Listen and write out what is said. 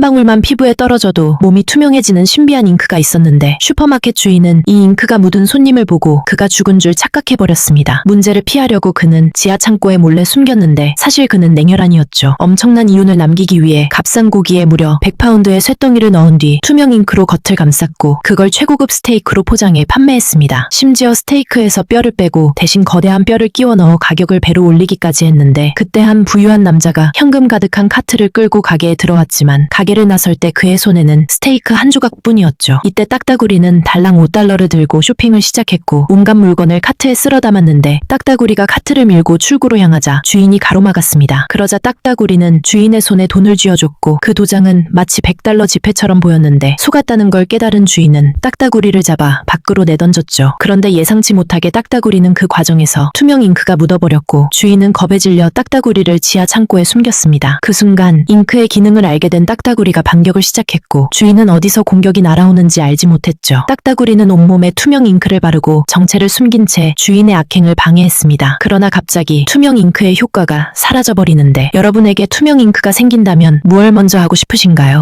한 방울만 피부에 떨어져도 몸이 투명해지는 신비한 잉크가 있었는데 슈퍼마켓 주인은 이 잉크가 묻은 손님을 보고 그가 죽은 줄 착각해버렸습니다. 문제를 피하려고 그는 지하 창고에 몰래 숨겼는데 사실 그는 냉혈한이었죠. 엄청난 이윤을 남기기 위해 값싼 고기에 무려 100파운드의 쇳덩이를 넣은 뒤 투명 잉크로 겉을 감쌌고 그걸 최고급 스테이크로 포장해 판매했습니다. 심지어 스테이크에서 뼈를 빼고 대신 거대한 뼈를 끼워 넣어 가격을 배로 올리기까지 했는데 그때 한 부유한 남자가 현금 가득한 카트를 끌고 가게에 들어왔지만 가게 를 나설 때 그의 손에는 스테이크 한 조각뿐이었죠. 이때 딱따구리는 달랑 5달러를 들고 쇼핑을 시작했고 온갖 물건을 카트에 쓸어 담았는데 딱따구리가 카트를 밀고 출구로 향하자 주인이 가로막았습니다. 그러자 딱따구리는 주인의 손에 돈을 쥐어줬고 그 도장은 마치 100달러 지폐처럼 보였는데 속았다는 걸 깨달은 주인은 딱따구리를 잡아 밖으로 내던졌죠. 그런데 예상치 못하게 딱따구리는 그 과정에서 투명 잉크가 묻어버렸고 주인은 겁에 질려 딱따구리를 지하 창고에 숨겼습니다. 그 순간 잉크의 기능을 알게 된 딱따구리가 반격을 시작했고 주인은 어디서 공격이 날아오는지 알지 못했죠. 딱따구리는 온몸에 투명 잉크를 바르고 정체를 숨긴 채 주인의 악행을 방해했습니다. 그러나 갑자기 투명 잉크의 효과가 사라져버리는데 여러분에게 투명 잉크가 생긴다면 무얼 먼저 하고 싶으신가요?